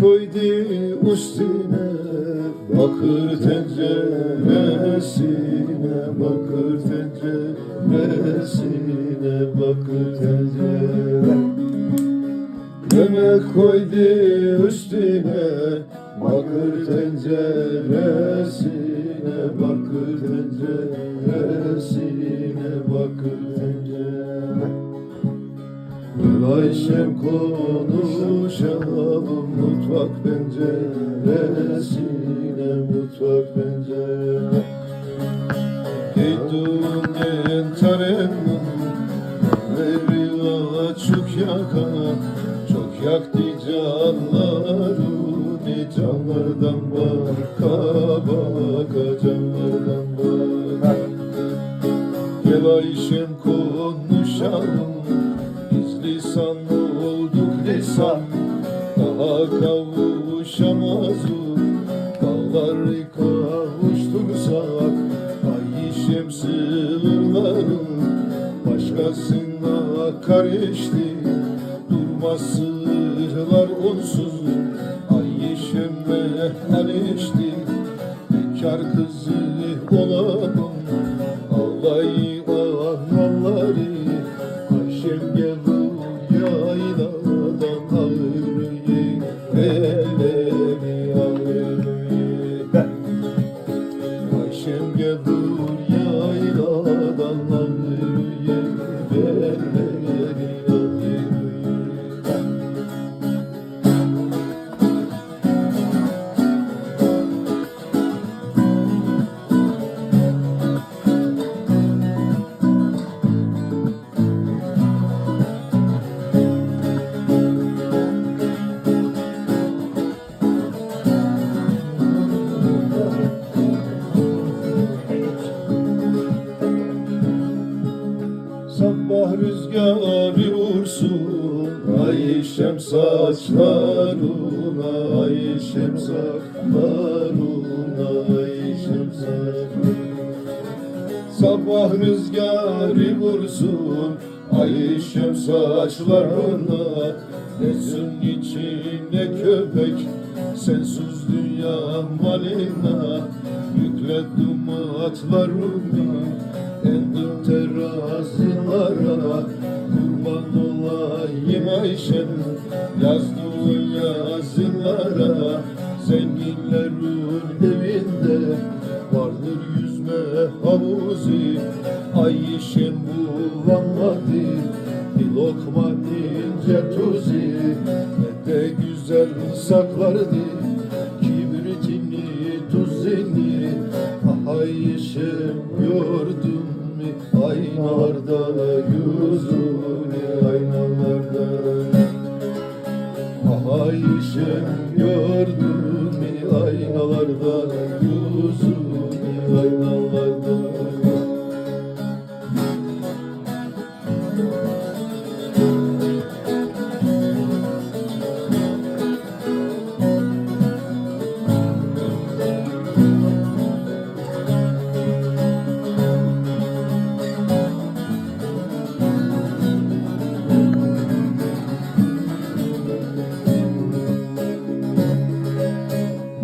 Koydu üstüne Bakır tenceresine Bakır tenceresine Bakır tencere Yemek koydu üstüne Bakır tenceresine Bakır tenceresine Gel Ayşem konuşalım mutfak penceresine mutfak pencere Giydin taremim Veri açık yaka Çok yaktı canlarını Canlardan baka baka Canlardan baka. Gel Ayşem konuşalım lisan olduk lisan Daha kavuşamazız Dağları kavuştursak Ayşem sığırları Başkasına karıştı Durmaz sığırlar onsuz. Ayşem'e alıştı Bekar kızı olalım. Ağlayı Ayşem gelir Sabah rüzgarı vursun. Ayşem saçlarına Ayşem saçlarına Ayşem saçlarına. Sabah rüzgarı vursun Ayşem saçlarına. Nesin içinde köpek Sensiz dünya malina Yükledim atlarımı Endim terazılara Kurban olayım Ayşem Yazdığın yazılara Zenginlerin evinde Vardır yüzme havuzu Ayşem bulamadı Bir lokma ince tuzu Ne de güzel saklardı Kibritini tuzini Ah Ayşem gördün mü? Aynalarda yüzünü Aynalarda Ah Ayşem gördün mü? Aynalarda yüzünü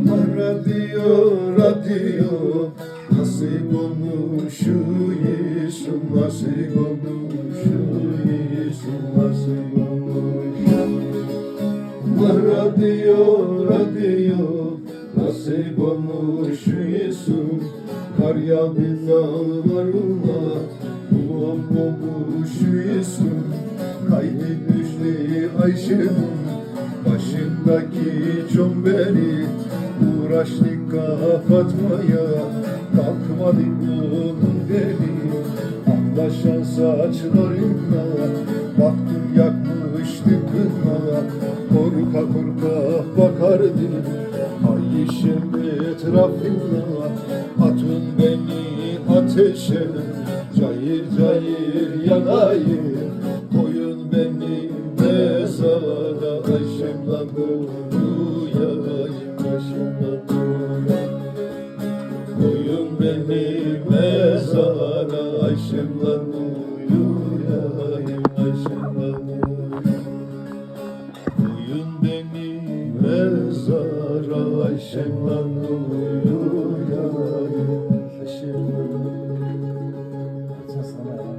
Radyo, radyo Nasıl konuşuyorsun, nasıl konuşuyorsun, nasıl konuşuyorsun Radyo, radyo Nasıl konuşuyorsun? Kar yağdı dağlarına Ulan konuşuyorsun düştü Ayşe'nin Başındaki çomberi Uğraştık kapatmaya Kalkmadı onun deli. Anlaşan saçlarına Baktım yakmıştı kına. Korka korka bakardı Ayşem etrafına. Atın beni ateşe Cayır cayır yanayım mezara şemlandı